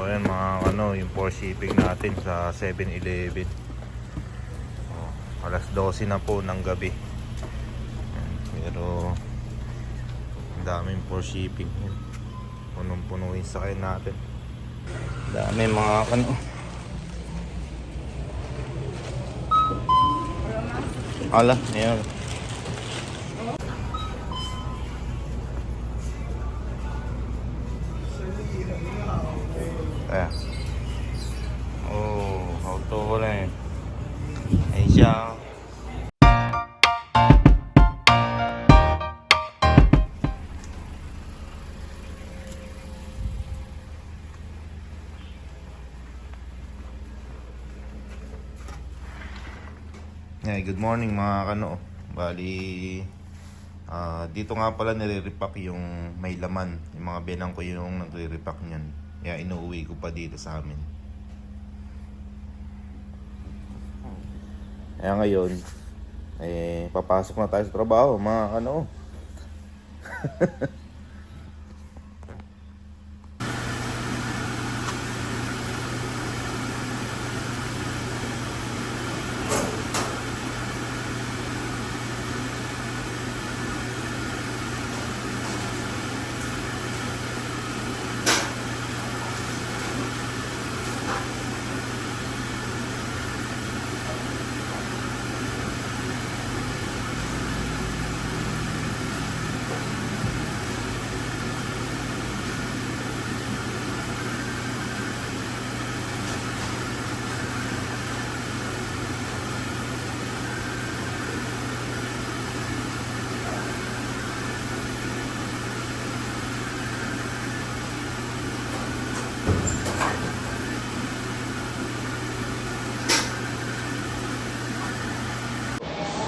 So ayan mga ano, yung for shipping natin sa 7-Eleven. Oh, alas 12 na po ng gabi. Pero ang daming for shipping. Ayan. Punong-puno yung sakay natin. Dami mga ano. Ala. Ayan. Good morning mga kano. Bali, ah, dito nga pala nire-repack yung may laman. Yung mga benang ko yung nagre-repack niyan. Kaya inuuwi ko pa dito sa amin. Kaya ngayon, eh, papasok na tayo sa trabaho, mga ano.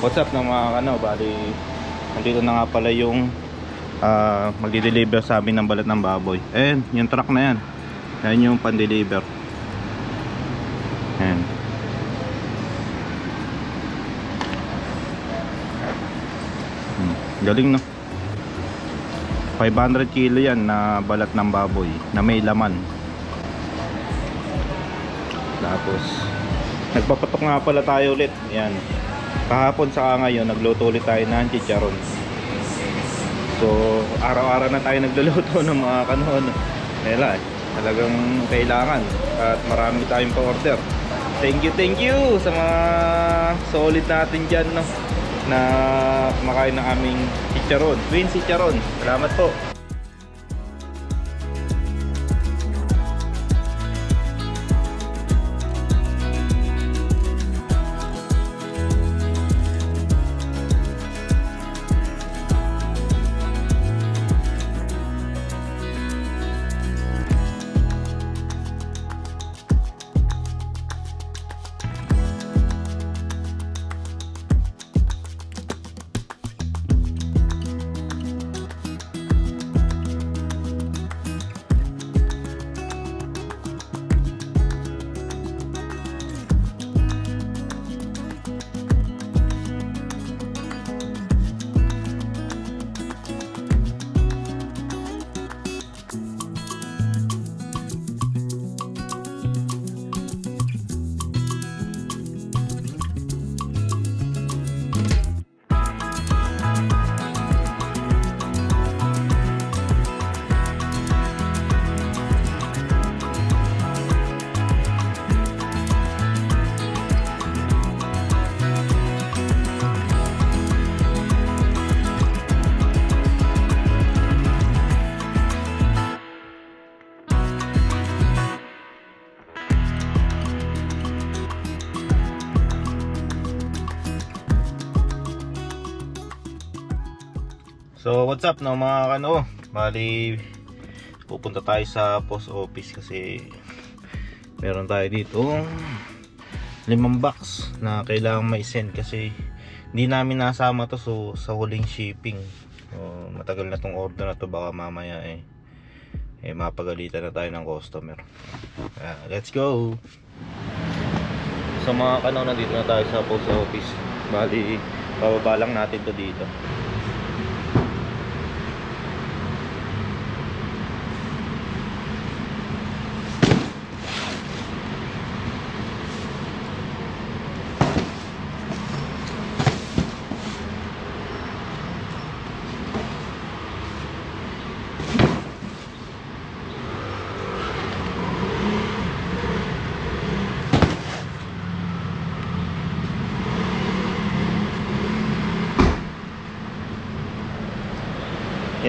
What's up ng mga ano, bali nandito na nga pala yung ah magdi-deliver sa amin ng balat ng baboy. Ayan, yung truck na yan. Yan yung pan-deliver. Ayan. Hmm, galing no. 500 kilo yan na balat ng baboy na may laman. Tapos nagpapatok nga pala tayo ulit. Yan. Kahapon sa ngayon, nagluto ulit tayo ng chicharon. So, araw-araw na tayo nagluluto ng mga kanon. Kaya eh, talagang kailangan. At marami tayong pa-order. Thank you, thank you sa mga solid natin dyan, no? Na kumakain ng aming chicharon. Twin chicharon. Salamat po. So what's up no mga kano? Bali pupunta tayo sa post office kasi meron tayo dito limang box na kailangan mai-send kasi hindi namin nasama to so, sa huling shipping. So, matagal na tong order na to baka mamaya eh eh mapagalitan na tayo ng customer. Ah, let's go! Sa mga kanaw nandito na tayo sa post office. Bali bababa lang natin to dito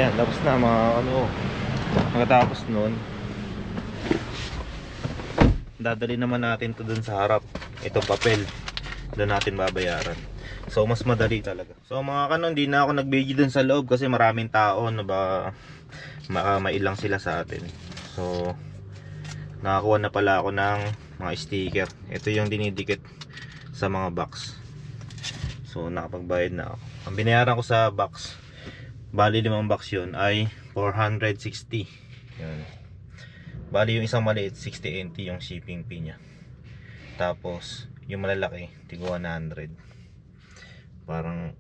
Yan, tapos na mga ano. Pagkatapos nun, dadali naman natin to dun sa harap. Ito papel. Doon natin babayaran. So, mas madali talaga. So, mga kanon, hindi na ako nag-video dun sa loob kasi maraming tao na ba ma mailang sila sa atin. So, nakakuha na pala ako ng mga sticker. Ito yung dinidikit sa mga box. So, nakapagbayad na ako. Ang binayaran ko sa box, bali limang box yun, ay 460. Yan. Bali yung isang maliit, 60 NT yung shipping fee niya. Tapos, yung malalaki, tigo 100. Parang,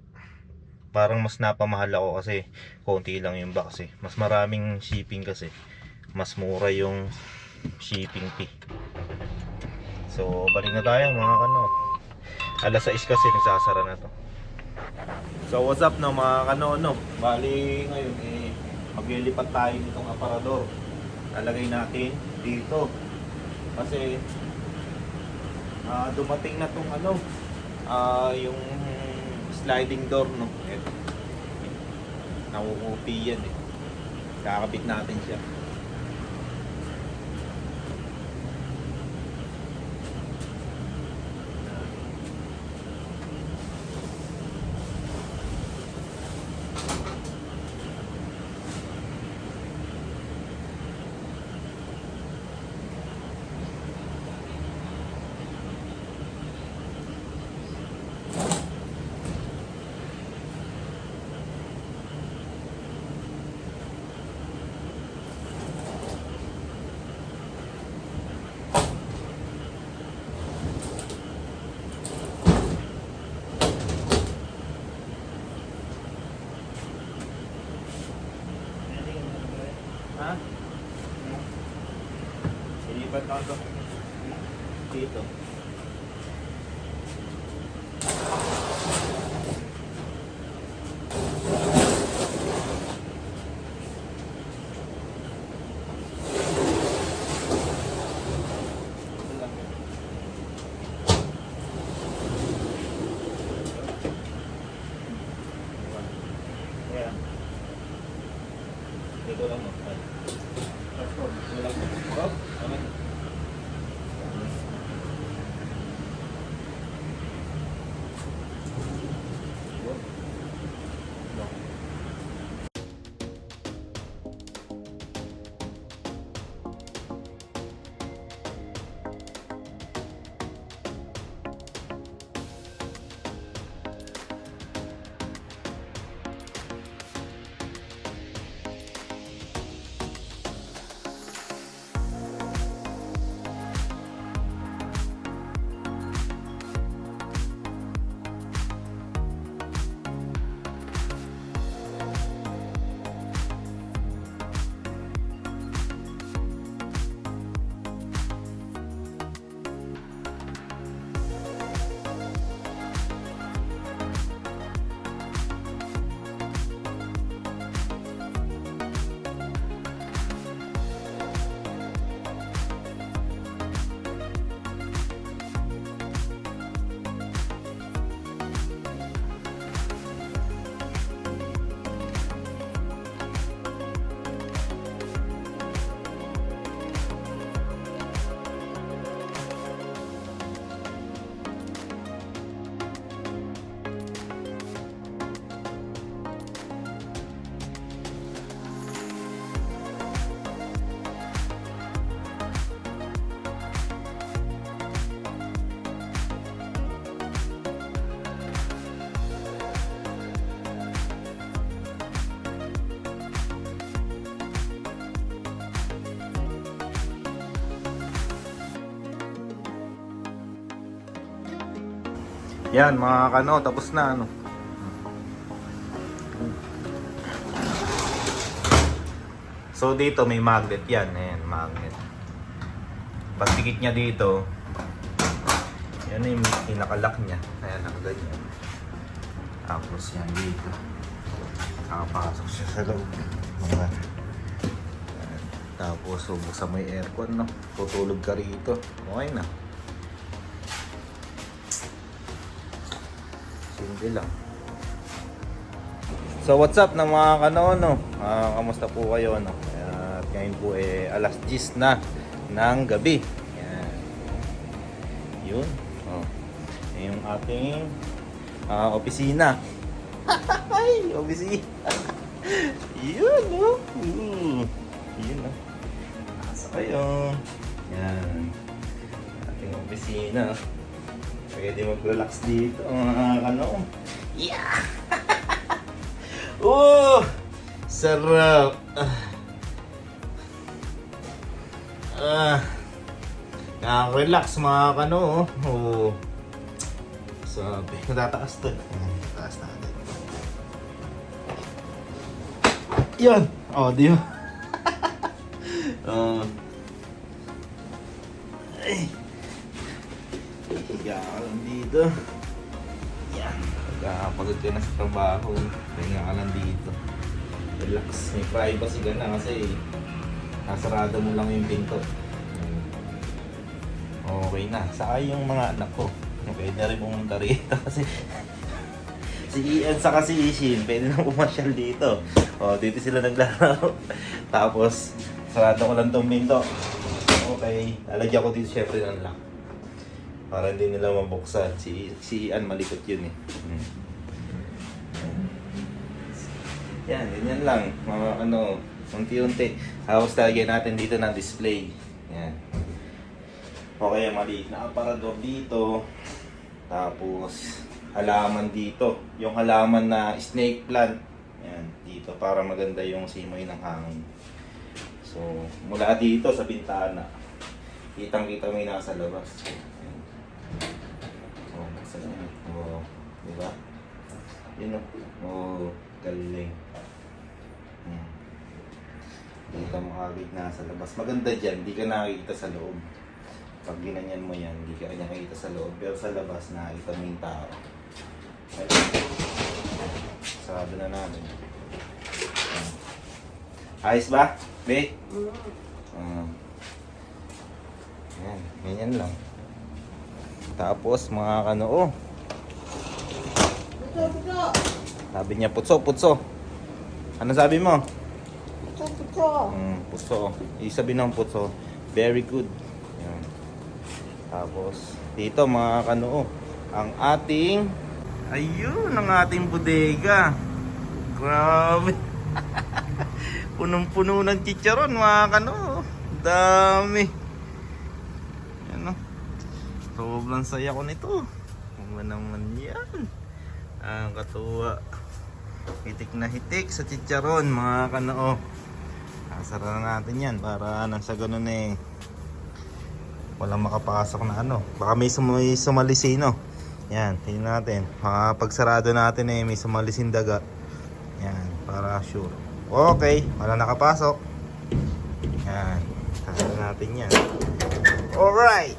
parang mas napamahal ako kasi konti lang yung box eh. Mas maraming shipping kasi. Mas mura yung shipping fee. So, balik na tayo mga kano. Alas 6 kasi nagsasara na to. So, what's up no mga kano no? Bali ngayon eh, maglilipat tayo nitong aparador. Lalagay natin dito. Kasi, ah dumating na tong ano, ah yung sliding door no. Ito. Nauupi yan eh. Kakabit natin siya. Ha? Ilipat ako to. Dito. Yeah. Dito Yan mga kano, tapos na ano. So dito may magnet yan, ayan, magnet. Pagdikit niya dito, yan yung pinakalock niya. Ayan, ang ganyan. Tapos yan dito. Nakapasok siya sa loob. Mga. Tapos bubuksan mo yung aircon, no? Tutulog ka rito. Okay na. Simple lang. So what's up na mga kanono? Ah, kamusta po kayo no? At ngayon po eh alas 10 na ng gabi. Yan. Yun. Oh. Yung ating ah, opisina. Ay, opisina. Yun, no? Mm. Yun, no? Nasa kayo. Yan. Ating opisina. Pwede mag-relax dito, mga kano. Yeah! Oh! Sarap! Ah. Ah. Nakaka-relax mga kano. Oh. Sabi. Natataas to. Natataas natin. Yan! Oh, di ba? oh. Ay. Higa ka lang dito. Yan. Pagkakapagod ka na sa trabaho, pahinga ka lang dito. Relax. May privacy ka na kasi nasarado mo lang yung pinto. Okay na. Saka yung mga anak ko. Pwede na rin pumunta rito kasi si Ian saka si Ishin, pwede na pumasyal dito. O, dito sila naglalaro. Tapos, sarado ko lang tong pinto. Okay. Lalagyan ko dito syempre ng lock. Para hindi nila mabuksan. Si, si Ian malikot yun eh. Hmm. Yan, ganyan lang. Mga ano, unti-unti. Tapos talagyan natin dito ng display. Yan. O kaya maliit na aparador dito. Tapos, halaman dito. Yung halaman na snake plant. Yan, dito. Para maganda yung simoy ng hangin. So, mula dito sa bintana. Kitang-kita mo yung nasa labas. Oh, nasa labas. Oh, di ba? Yun o. Oh, galing. Hmm. Kita mo kagad nasa labas. Maganda dyan, di ka nakikita sa loob. Pag ginanyan mo yan, di ka nakikita sa loob. Pero sa labas, nakikita mo yung tao. Ay, sarado na namin. Hmm. Ayos ba? Be? Um, yan, ganyan lang. Tapos mga kanoo. Puto, puto. Sabi niya, putso, putso. Ano sabi mo? Puto, puto. Mm, putso. Isabi ng putso. Very good. Yan. Tapos, dito mga kanoo. Ang ating, ayun, ang ating bodega. Grabe. Punong-puno ng chicharon mga kanoo. Dami. Sobrang saya ko nito. Ano naman yan? Ang katuwa. Hitik na hitik sa chicharon mga kanoo. Sasara na natin yan para nang sa ganun eh walang makapasok na ano. Baka may, sum may sumalisino. Yan, tingnan natin. Uh, pagsarado natin eh may sumalisin daga. Yan, para sure. Okay, wala nakapasok. Yan, sasara natin yan. Alright!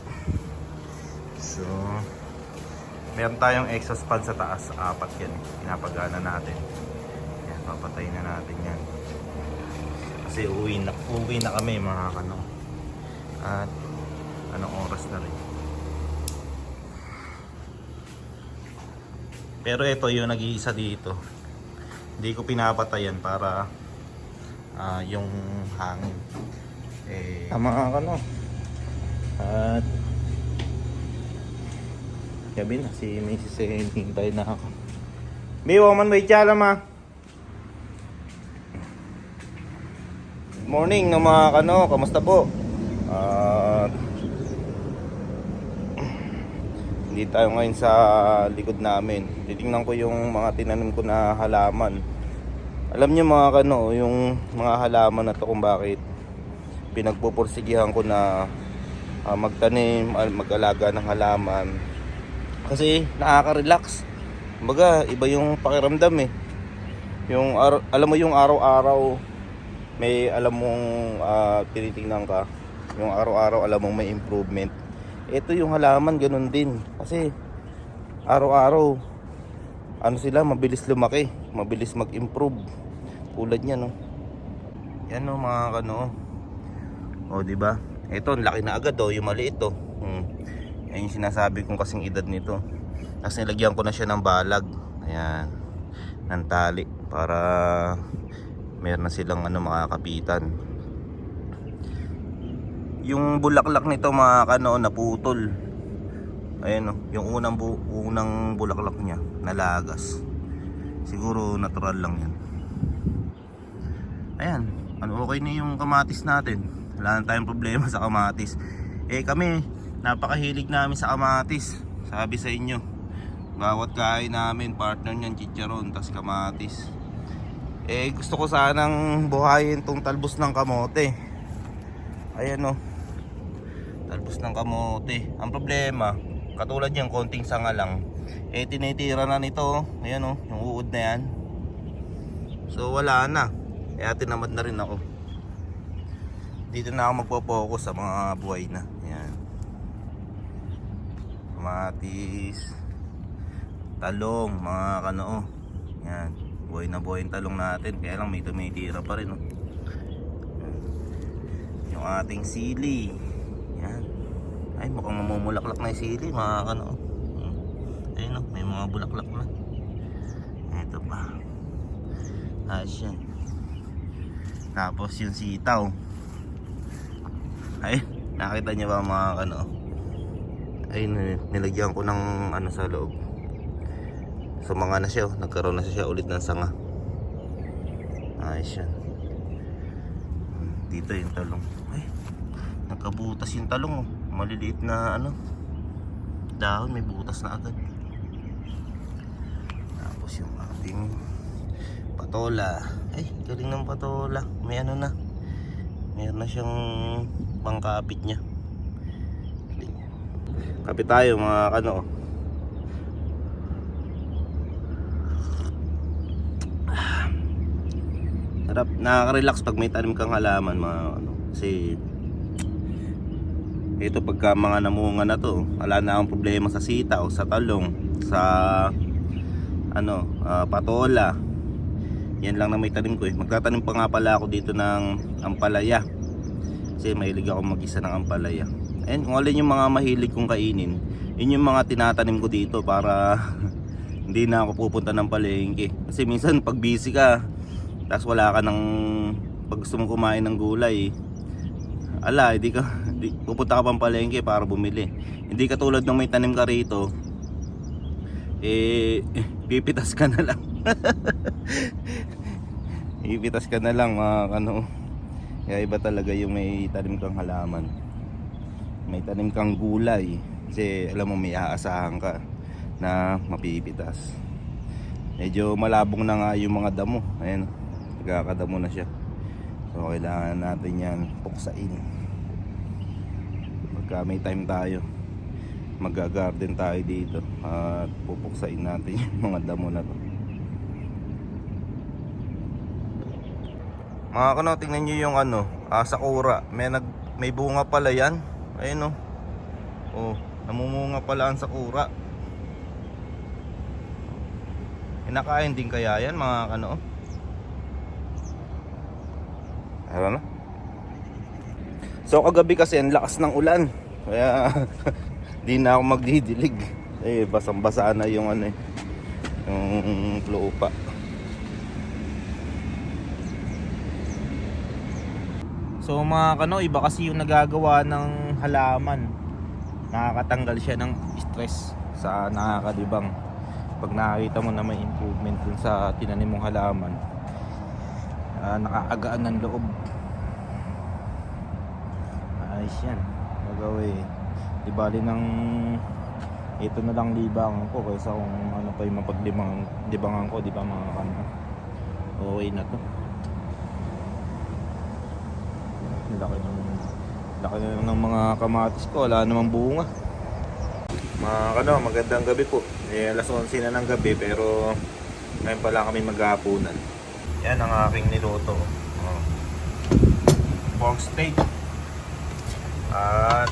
So, meron tayong exhaust fan sa taas. Apat yan. Pinapagana natin. Yan, papatayin na natin yan. Kasi uwi na, uwi na kami mga kano. At anong oras na rin. Pero ito yung nag-iisa dito. Hindi ko pinapatayan para ah, yung hangin. Eh, tama ka no. At gabi na si Mrs. eh, hintay na ako. May woman may chala ma. Morning no mga kano, kamusta po? At hindi tayo ngayon sa likod namin. Titingnan ko yung mga tinanim ko na halaman. Alam niyo mga kano, yung mga halaman na to kung bakit pinagpupursigihan ko na ah, magtanim, ah, mag-alaga ng halaman. Kasi nakaka-relax. Kumbaga, iba yung pakiramdam eh. Yung alam mo yung araw-araw may alam mong ah, tinitingnan ka. Yung araw-araw alam mong may improvement. Ito yung halaman ganun din. Kasi araw-araw ano sila mabilis lumaki, mabilis mag-improve. Tulad niya no. Yan no mga kano. O di ba? Ito, laki na agad oh, yung maliit oh. Hmm. Yan yung sinasabi kong kasing edad nito. Tapos nilagyan ko na siya ng balag. Ayan. ng tali. Para meron na silang ano makakapitan. Yung bulaklak nito mga kano naputol. Ayan o yung unang, bu unang bulaklak niya nalagas. Siguro natural lang yan ayan. Ano okay na yung kamatis natin. Wala na tayong problema sa kamatis. Eh kami napakahilig namin sa kamatis sabi sa inyo. Bawat kain namin partner niyan chicharon tas kamatis. Eh gusto ko sanang buhayin tong talbos ng kamote. Ayan o talbos ng kamote. Ang problema katulad yan konting sanga lang. Eh tinitira na nito ayan o yung uod na yan. So wala na. Eh tinamad na rin ako. Dito na ako magpo-focus sa mga buhay na kamatis talong mga kanoo yan. Buhay na buhay yung talong natin. Kaya lang may tumitira pa rin oh. yung ating sili. Yan. Ay mukhang mamumulaklak na yung sili mga kanoo Hmm. ayun oh, may mga bulaklak na. Eto pa. Ayos yan. Tapos yung sitaw. Ay nakita niyo ba mga kanoo ay nilagyan ko ng ano sa loob. Sumanga na siya oh. nagkaroon na siya ulit ng sanga. Ayos yan dito yung talong. Ay nagkabutas yung talong oh. maliliit na ano dahon. May butas na agad. Tapos yung ating patola. Ay galing ng patola. May ano na. Meron na siyang pangkapit niya kapit tayo mga kano oh. Sarap, nakaka-relax pag may tanim kang halaman mga ano. Kasi ito pagka mga namunga na to, wala na akong problema sa sita o sa talong, sa ano, ah, patola. Yan lang na may tanim ko eh. Magtatanim pa nga pala ako dito ng ampalaya. Kasi mahilig ako mag-isa ng ampalaya. Ayun, kung alin yung mga mahilig kong kainin, yun yung mga tinatanim ko dito para hindi na ako pupunta ng palengke. Kasi minsan pag busy ka, tapos wala ka ng pag gusto mo kumain ng gulay ala hindi ka hindi, pupunta ka pang palengke para bumili. Hindi ka tulad ng may tanim ka rito eh pipitas ka na lang. Pipitas ka na lang mga ano. Kaya iba talaga yung may tanim kang halaman may tanim kang gulay. Kasi alam mo may aasahan ka na mapipitas. Medyo malabong na nga yung mga damo. Ayan nagkakadamo na siya. So kailangan natin yan puksain. Pagka may time tayo mag-garden tayo dito at pupuksain natin yung mga damo na to. Mga kano tingnan nyo yung ano ah, sakura. May, nag, may bunga pala yan ayun oh. oh namumunga pala ang sakura Inakain din kaya yan mga ano? Ano na? So kagabi kasi ang lakas ng ulan. Kaya di na ako magdidilig. Eh basang-basa na yung ano eh. Yung lupa. So mga kano, iba kasi yung nagagawa ng halaman. Nakakatanggal siya ng stress sa nakakadibang. Pag nakakita mo na may improvement dun sa tinanim mong halaman uh, nakaagaan ng loob. Ayos yan. Magawa eh. Di bali ng ito na lang libangan ko kaysa kung ano pa yung mapaglibangan libangan ko di ba mga kano. Okay na to. Laki ng laki na ng mga kamatis ko wala namang bunga mga kano, magandang gabi po. Eh, alas 11 na ng gabi pero ngayon pala kami maghapunan. Yan ang aking niluto. Oh. Pork steak. At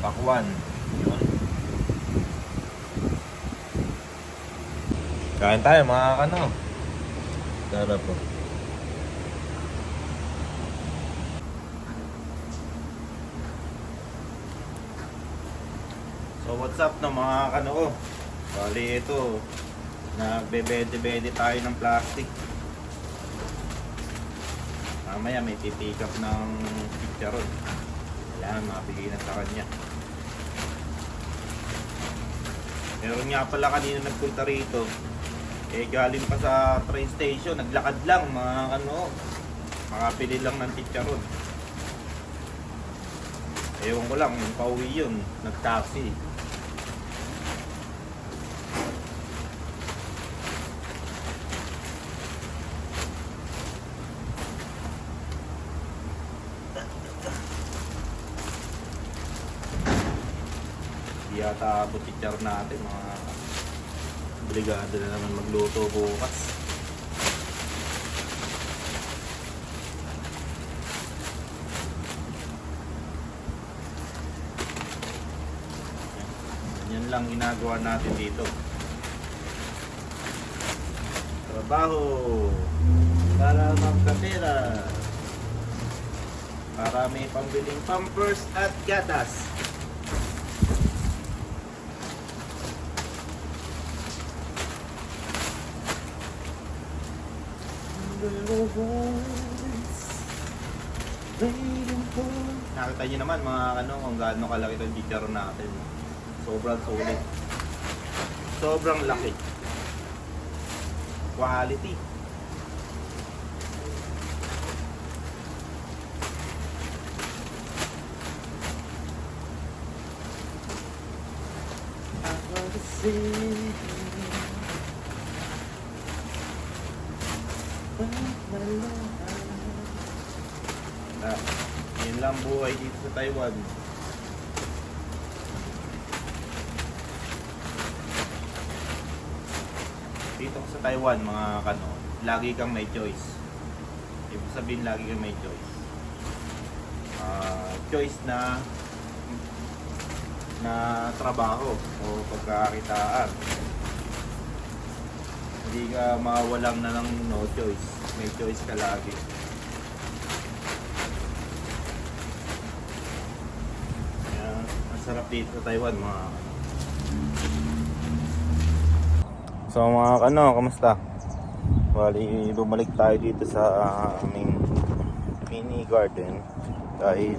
pakwan. Yun. Kain tayo mga kano. Tara po. What's up na mga kano Bali ito Nagbebede-bede tayo ng plastic. Mamaya may pipick up ng chicharon. Kailangan mabigay na sa kanya. Meron nga pala kanina nagpunta rito. Eh galing pa sa train station, naglakad lang mga ano, makapili lang ng chicharon. Ewan ko lang, yung pauwi yun, nag-taxi. Yata chichar natin, mga obligado na naman magluto bukas. Yan lang ginagawa natin dito. Trabaho para magkapera. Para may pambiling pampers at gatas. Nakita niyo naman mga ano kung gaano kalaki itong chicharon natin. Sobrang sulit. Sobrang laki. Quality. Ah, yun lang buhay dito sa Taiwan. Dito sa Taiwan, mga kano, lagi kang may choice. Ibig sabihin, lagi kang may choice. Ah, choice na na trabaho o pagkakitaan. Hindi ka mawalang na ng no choice. May choice ka lagi. Kaya, ang sarap dito sa Taiwan mga So mga kano, kamusta? Bali, bumalik tayo dito sa aming mini garden dahil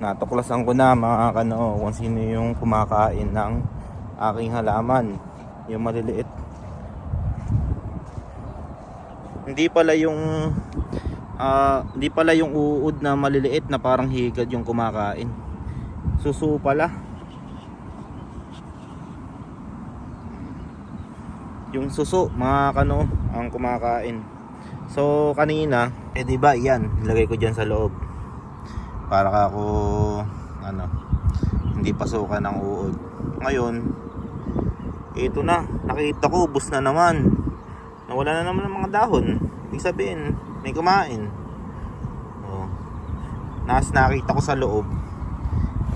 natuklasan ko na mga kano kung sino yung kumakain ng aking halaman yung maliliit hindi pala yung ah, hindi pala yung uod na maliliit na parang higad yung kumakain suso pala. Yung suso mga kano ang kumakain. So kanina eh di ba yan nilagay ko dyan sa loob. Para ako ano hindi pasukan ng uod. Ngayon ito na nakita ko ubos na naman. Nawala na naman ng mga dahon. Ibig sabihin may kumain. Oh. nas nakita ko sa loob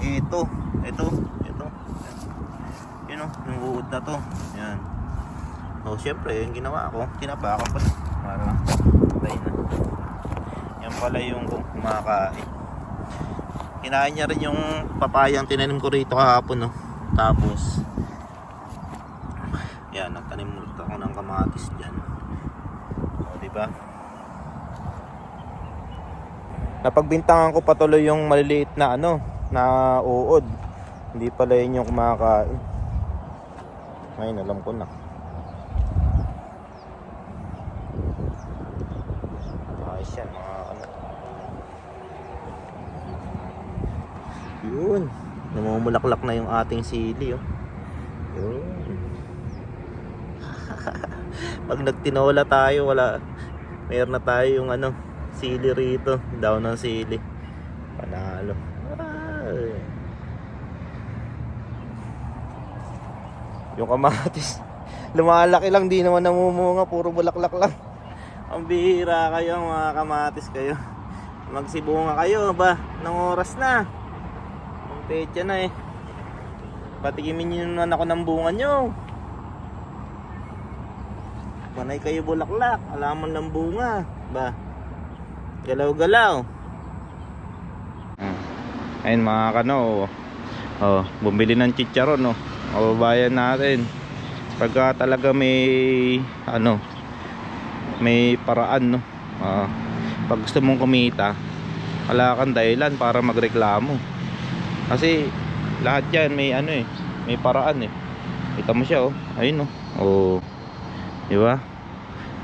ito ito ito yun o yung uod na to yan oh syempre yung ginawa ko tinapakan ko para patay na yan pala yung kumakain Kinain niya rin yung papayang tinanim ko rito kahapon, no. Tapos, yan, nagtanim ulit ako ng kamatis dyan. O, di ba? Napagbintangan ko patuloy yung maliliit na ano, na uod. Hindi pala yun yung kumakain. Ngayon, alam ko na. Ayos yan, mga ano. Yun. Namumulaklak na yung ating sili, oh. Yun. Pag nagtinola tayo, wala. Meron na tayo yung ano, sili rito. Daw ng sili. Panalo. Ay. Yung kamatis. Lumalaki lang, di naman namumunga. Puro bulaklak lang. Ang bihira kayo, mga kamatis kayo. Magsibunga kayo ba? Nang oras na. Ang petya na eh. Patikimin nyo naman ako ng bunga nyo. Panay kayo bulaklak. Alaman ng bunga. Ba? Galaw-galaw. Ayun mga kano. Oh, bumili ng chicharon no. Kababayan natin. pagka talaga may ano may paraan no? Ah, pag gusto mong kumita wala kang dahilan para magreklamo. Kasi lahat yan may ano eh may paraan eh. Kita mo siya oh. Ayun oh. Oh di ba?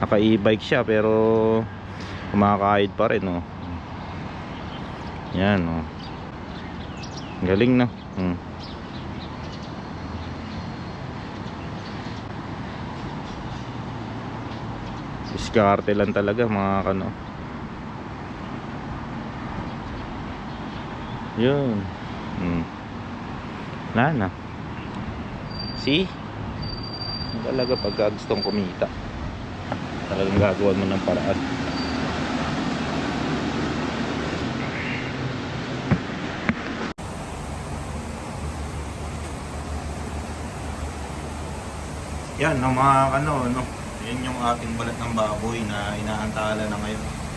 Naka e-bike siya pero kumakahid pa rin oh. Yan oh. Galing no? Hmm. Diskarte lang talaga mga kano. Yun. Hmm. wala na. See talaga pagka gustong kumita. Talagang gagawan mo ng paraan. Yan ang mga ano? no yan yung ating balat ng baboy na inaantala na ngayon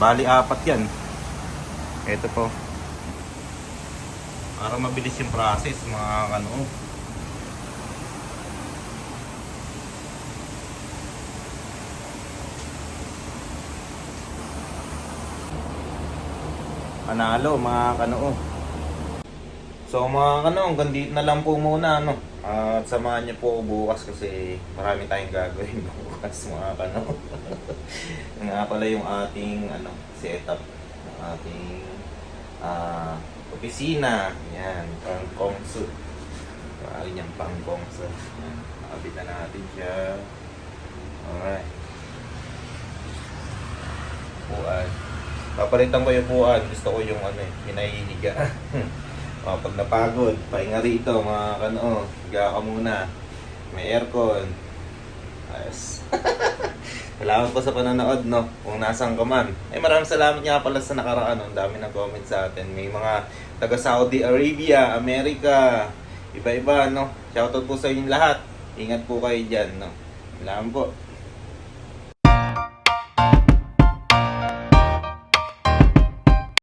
Bali apat yan. Ito po. Para mabilis yung process mga ano. Panalo mga kanoo. So mga kanoo, hanggang dito na lang po muna ano. At samahan niyo po bukas kasi marami tayong gagawin bukas mga kanoo. Nga pala yung ating ano, setup ng ating ah opisina. Yan, pang kongsu. Paano niyang pang kongsu. Yan, nakabit na natin siya. Alright. Upuan. Papalitan ko yung upuan. Gusto ko yung ano eh, pinahihiga. o, pag napagod, pahinga rito mga kano. Higa ka muna. May aircon. Ayos. Salamat po sa panonood, no? Kung nasaan ka man. Eh, maraming salamat nga pala sa nakaraan. Ang dami ng comment sa atin. May mga taga Saudi Arabia, Amerika, iba-iba, no? Shoutout po sa inyo lahat. Ingat po kayo dyan, no? Salamat po.